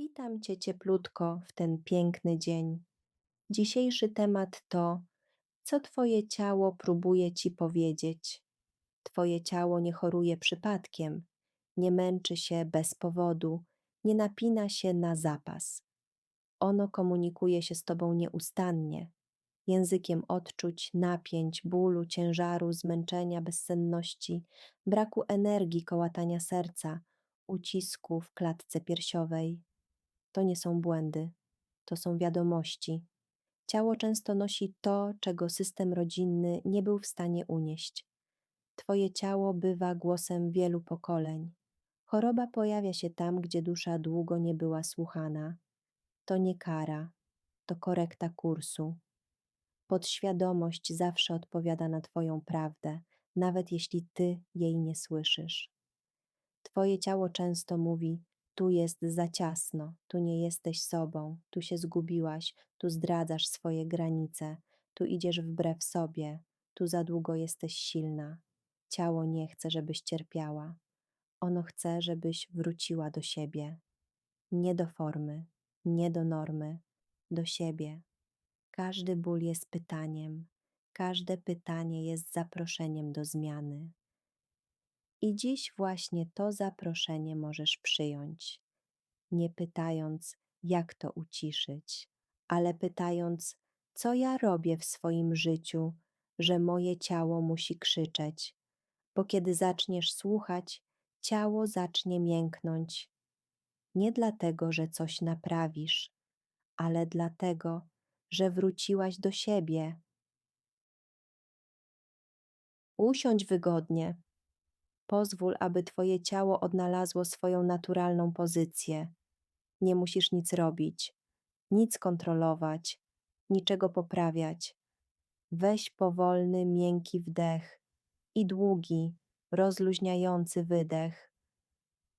Witam Cię cieplutko w ten piękny dzień. Dzisiejszy temat to, co Twoje ciało próbuje Ci powiedzieć. Twoje ciało nie choruje przypadkiem, nie męczy się bez powodu, nie napina się na zapas. Ono komunikuje się z Tobą nieustannie, językiem odczuć, napięć, bólu, ciężaru, zmęczenia, bezsenności, braku energii, kołatania serca, ucisku w klatce piersiowej. To nie są błędy, to są wiadomości. Ciało często nosi to, czego system rodzinny nie był w stanie unieść. Twoje ciało bywa głosem wielu pokoleń. Choroba pojawia się tam, gdzie dusza długo nie była słuchana. To nie kara, to korekta kursu. Podświadomość zawsze odpowiada na Twoją prawdę, nawet jeśli Ty jej nie słyszysz. Twoje ciało często mówi: Tu jest za ciasno, tu nie jesteś sobą, tu się zgubiłaś, tu zdradzasz swoje granice, tu idziesz wbrew sobie, tu za długo jesteś silna. Ciało nie chce, żebyś cierpiała. Ono chce, żebyś wróciła do siebie. Nie do formy, nie do normy, do siebie. Każdy ból jest pytaniem, każde pytanie jest zaproszeniem do zmiany. I dziś właśnie to zaproszenie możesz przyjąć, nie pytając, jak to uciszyć, ale pytając, co ja robię w swoim życiu, że moje ciało musi krzyczeć, bo kiedy zaczniesz słuchać, ciało zacznie mięknąć. Nie dlatego, że coś naprawisz, ale dlatego, że wróciłaś do siebie. Usiądź wygodnie. Pozwól, aby Twoje ciało odnalazło swoją naturalną pozycję. Nie musisz nic robić, nic kontrolować, niczego poprawiać. Weź powolny, miękki wdech i długi, rozluźniający wydech.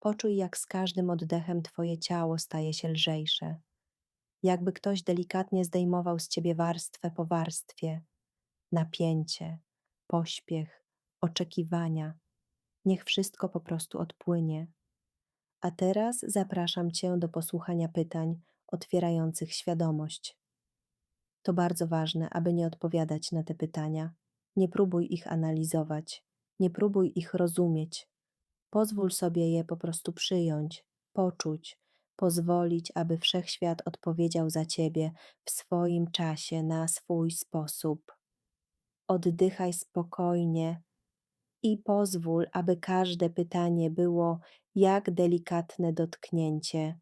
Poczuj, jak z każdym oddechem Twoje ciało staje się lżejsze, jakby ktoś delikatnie zdejmował z Ciebie warstwę po warstwie. Napięcie, pośpiech, oczekiwania Niech wszystko po prostu odpłynie. A teraz zapraszam Cię do posłuchania pytań otwierających świadomość. To bardzo ważne, aby nie odpowiadać na te pytania. Nie próbuj ich analizować, nie próbuj ich rozumieć. Pozwól sobie je po prostu przyjąć, poczuć, pozwolić, aby wszechświat odpowiedział za Ciebie w swoim czasie, na swój sposób. Oddychaj spokojnie, i pozwól, aby każde pytanie było jak delikatne dotknięcie,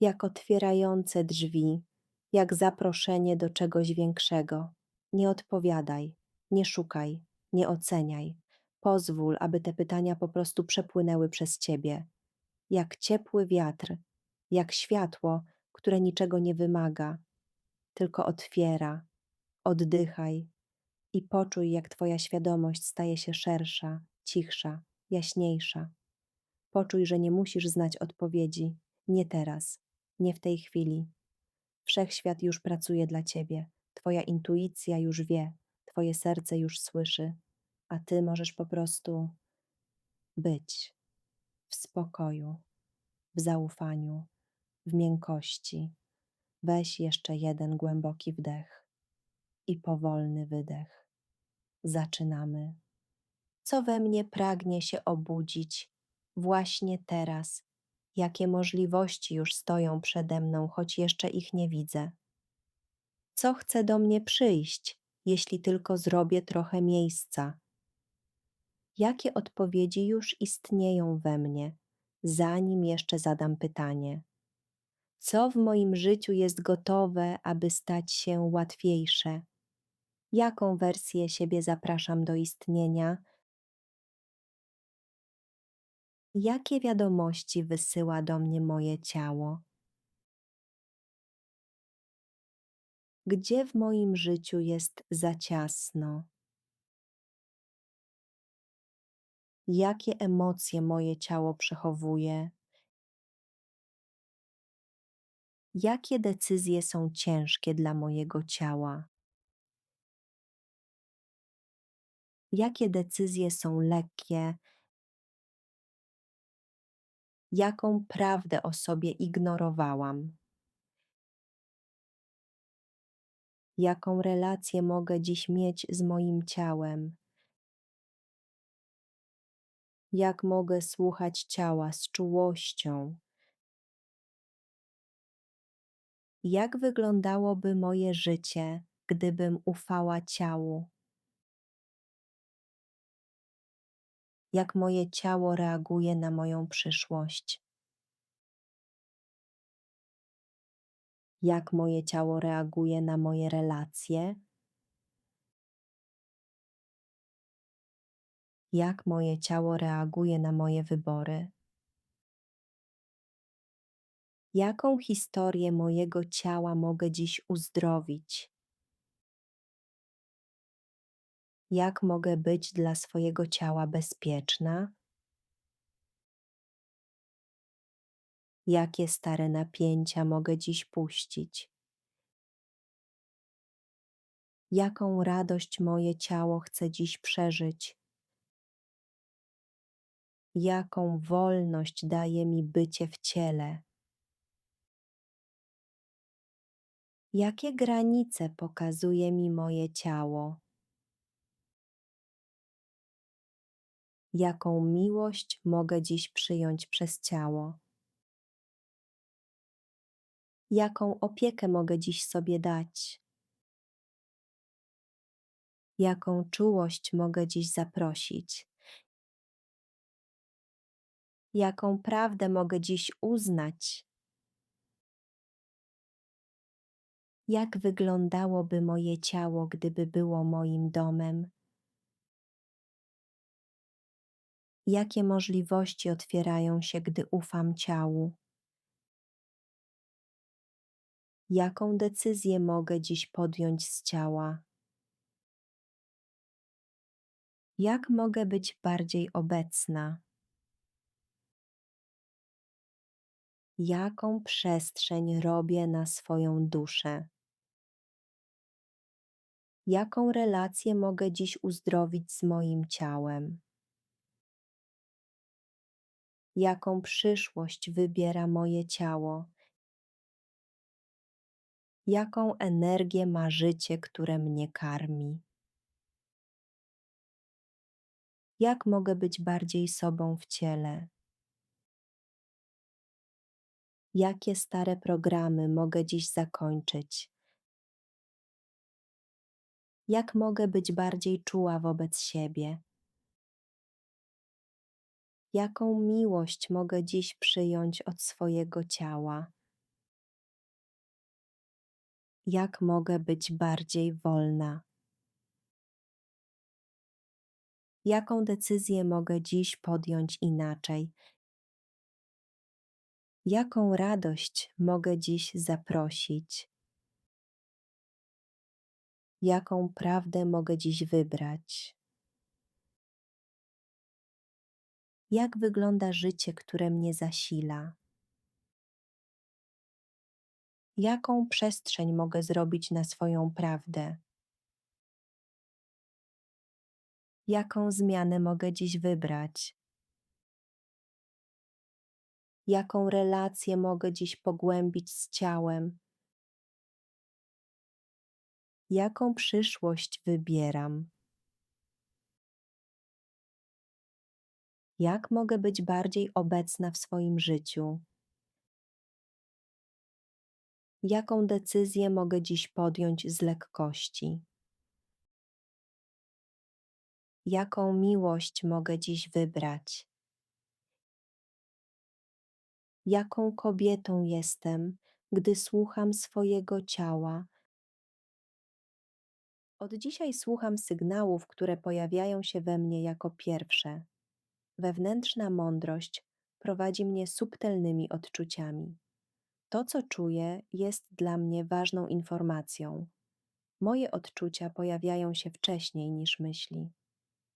jak otwierające drzwi, jak zaproszenie do czegoś większego. Nie odpowiadaj, nie szukaj, nie oceniaj. Pozwól, aby te pytania po prostu przepłynęły przez ciebie, jak ciepły wiatr, jak światło, które niczego nie wymaga, tylko otwiera. Oddychaj, i poczuj, jak Twoja świadomość staje się szersza, cichsza, jaśniejsza. Poczuj, że nie musisz znać odpowiedzi, nie teraz, nie w tej chwili. Wszechświat już pracuje dla Ciebie, Twoja intuicja już wie, Twoje serce już słyszy, a Ty możesz po prostu być w spokoju, w zaufaniu, w miękkości. Weź jeszcze jeden głęboki wdech i powolny wydech zaczynamy. Co we mnie pragnie się obudzić właśnie teraz? Jakie możliwości już stoją przede mną, choć jeszcze ich nie widzę? Co chce do mnie przyjść, jeśli tylko zrobię trochę miejsca? Jakie odpowiedzi już istnieją we mnie, zanim jeszcze zadam pytanie? Co w moim życiu jest gotowe, aby stać się łatwiejsze? Jaką wersję siebie zapraszam do istnienia, jakie wiadomości wysyła do mnie moje ciało. Gdzie w moim życiu jest za ciasno? Jakie emocje moje ciało przechowuje? Jakie decyzje są ciężkie dla mojego ciała? Jakie decyzje są lekkie, Jaką prawdę o sobie ignorowałam? Jaką relację mogę dziś mieć z moim ciałem? Jak mogę słuchać ciała z czułością? Jak wyglądałoby moje życie, gdybym ufała ciału? Jak moje ciało reaguje na moją przyszłość? Jak moje ciało reaguje na moje relacje? Jak moje ciało reaguje na moje wybory? Jaką historię mojego ciała mogę dziś uzdrowić? Jak mogę być dla swojego ciała bezpieczna? Jakie stare napięcia mogę dziś puścić? Jaką radość moje ciało chce dziś przeżyć? Jaką wolność daje mi bycie w ciele? Jakie granice pokazuje mi moje ciało? Jaką miłość mogę dziś przyjąć przez ciało? Jaką opiekę mogę dziś sobie dać? Jaką czułość mogę dziś zaprosić? Jaką prawdę mogę dziś uznać? Jak wyglądałoby moje ciało, gdyby było moim domem? Jakie możliwości otwierają się, gdy ufam ciału? Jaką decyzję mogę dziś podjąć z ciała? Jak mogę być bardziej obecna? Jaką przestrzeń robię na swoją duszę? Jaką relację mogę dziś uzdrowić z moim ciałem? Jaką przyszłość wybiera moje ciało? Jaką energię ma życie, które mnie karmi? Jak mogę być bardziej sobą w ciele? Jakie stare programy mogę dziś zakończyć? Jak mogę być bardziej czuła wobec siebie? Jaką miłość mogę dziś przyjąć od swojego ciała? Jak mogę być bardziej wolna? Jaką decyzję mogę dziś podjąć inaczej? Jaką radość mogę dziś zaprosić? Jaką prawdę mogę dziś wybrać? Jak wygląda życie, które mnie zasila? Jaką przestrzeń mogę zrobić na swoją prawdę? Jaką zmianę mogę dziś wybrać? Jaką relację mogę dziś pogłębić z ciałem? Jaką przyszłość wybieram? Jak mogę być bardziej obecna w swoim życiu? Jaką decyzję mogę dziś podjąć z lekkości? Jaką miłość mogę dziś wybrać? Jaką kobietą jestem, gdy słucham swojego ciała? Od dzisiaj słucham sygnałów, które pojawiają się we mnie jako pierwsze. Wewnętrzna mądrość prowadzi mnie subtelnymi odczuciami. To, co czuję, jest dla mnie ważną informacją. Moje odczucia pojawiają się wcześniej niż myśli.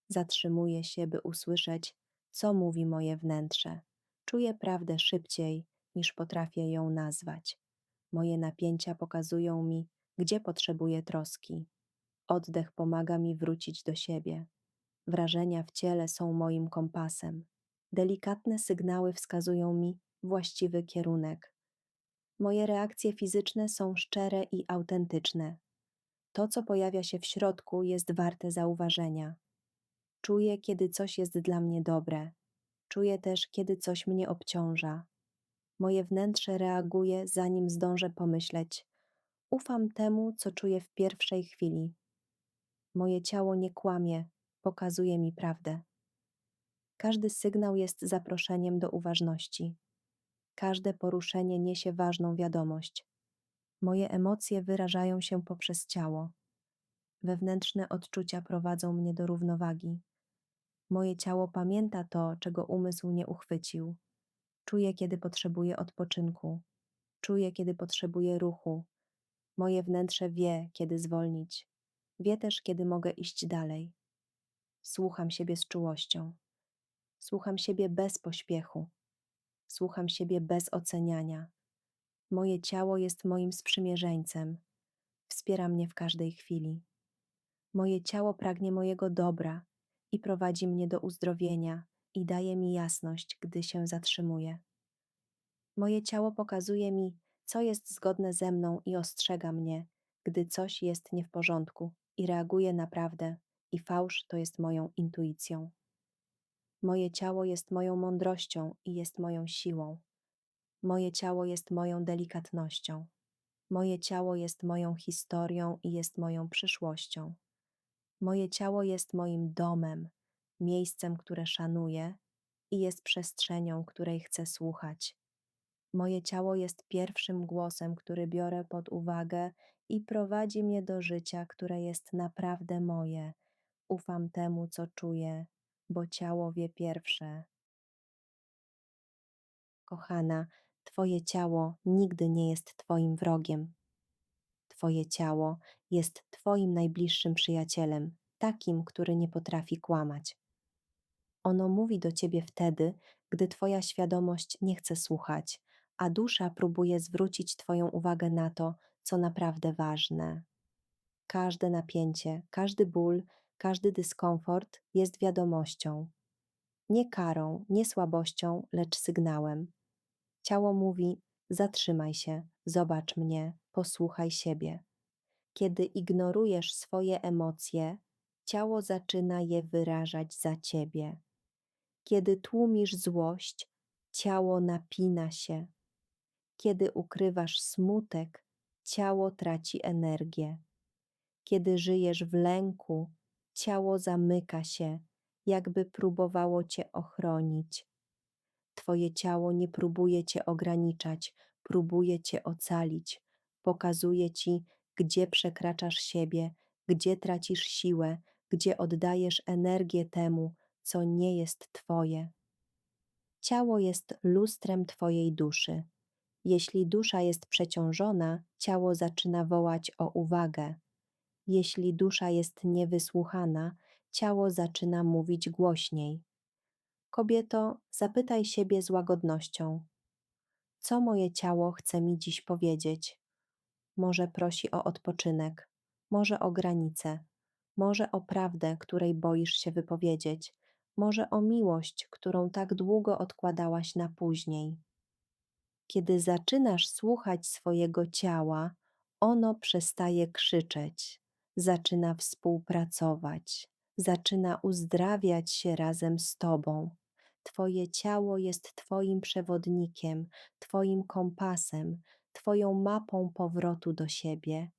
Zatrzymuję się, by usłyszeć, co mówi moje wnętrze. Czuję prawdę szybciej, niż potrafię ją nazwać. Moje napięcia pokazują mi, gdzie potrzebuję troski. Oddech pomaga mi wrócić do siebie. Wrażenia w ciele są moim kompasem. Delikatne sygnały wskazują mi właściwy kierunek. Moje reakcje fizyczne są szczere i autentyczne. To, co pojawia się w środku, jest warte zauważenia. Czuję, kiedy coś jest dla mnie dobre. Czuję też, kiedy coś mnie obciąża. Moje wnętrze reaguje, zanim zdążę pomyśleć. Ufam temu, co czuję w pierwszej chwili. Moje ciało nie kłamie, pokazuje mi prawdę. Każdy sygnał jest zaproszeniem do uważności. Każde poruszenie niesie ważną wiadomość. Moje emocje wyrażają się poprzez ciało. Wewnętrzne odczucia prowadzą mnie do równowagi. Moje ciało pamięta to, czego umysł nie uchwycił. Czuję, kiedy potrzebuję odpoczynku. Czuję, kiedy potrzebuję ruchu. Moje wnętrze wie, kiedy zwolnić. Wie też, kiedy mogę iść dalej. Słucham siebie z czułością. Słucham siebie bez pośpiechu. Słucham siebie bez oceniania. Moje ciało jest moim sprzymierzeńcem. Wspiera mnie w każdej chwili. Moje ciało pragnie mojego dobra i prowadzi mnie do uzdrowienia i daje mi jasność, gdy się zatrzymuję. Moje ciało pokazuje mi, co jest zgodne ze mną i ostrzega mnie, gdy coś jest nie w porządku i reaguje naprawdę, i fałsz to jest moją intuicją. Moje ciało jest moją mądrością i jest moją siłą. Moje ciało jest moją delikatnością. Moje ciało jest moją historią i jest moją przyszłością. Moje ciało jest moim domem, miejscem, które szanuję i jest przestrzenią, której chcę słuchać. Moje ciało jest pierwszym głosem, który biorę pod uwagę i prowadzi mnie do życia, które jest naprawdę moje. Ufam temu, co czuję, bo ciało wie pierwsze. Kochana, Twoje ciało nigdy nie jest Twoim wrogiem. Twoje ciało jest Twoim najbliższym przyjacielem, takim, który nie potrafi kłamać. Ono mówi do Ciebie wtedy, gdy Twoja świadomość nie chce słuchać, a dusza próbuje zwrócić Twoją uwagę na to, co naprawdę ważne. Każde napięcie, każdy ból, każdy dyskomfort jest wiadomością. Nie karą, nie słabością, lecz sygnałem. Ciało mówi: zatrzymaj się, zobacz mnie, posłuchaj siebie. Kiedy ignorujesz swoje emocje, ciało zaczyna je wyrażać za ciebie. Kiedy tłumisz złość, ciało napina się. Kiedy ukrywasz smutek, ciało traci energię. Kiedy żyjesz w lęku, ciało zamyka się, jakby próbowało cię ochronić. Twoje ciało nie próbuje cię ograniczać, próbuje cię ocalić, pokazuje ci, gdzie przekraczasz siebie, gdzie tracisz siłę, gdzie oddajesz energię temu, co nie jest Twoje. Ciało jest lustrem Twojej duszy. Jeśli dusza jest przeciążona, ciało zaczyna wołać o uwagę. Jeśli dusza jest niewysłuchana, ciało zaczyna mówić głośniej. Kobieto, zapytaj siebie z łagodnością: Co moje ciało chce mi dziś powiedzieć? Może prosi o odpoczynek, może o granice, może o prawdę, której boisz się wypowiedzieć, może o miłość, którą tak długo odkładałaś na później. Kiedy zaczynasz słuchać swojego ciała, ono przestaje krzyczeć, zaczyna współpracować, zaczyna uzdrawiać się razem z Tobą. Twoje ciało jest Twoim przewodnikiem, Twoim kompasem, Twoją mapą powrotu do siebie.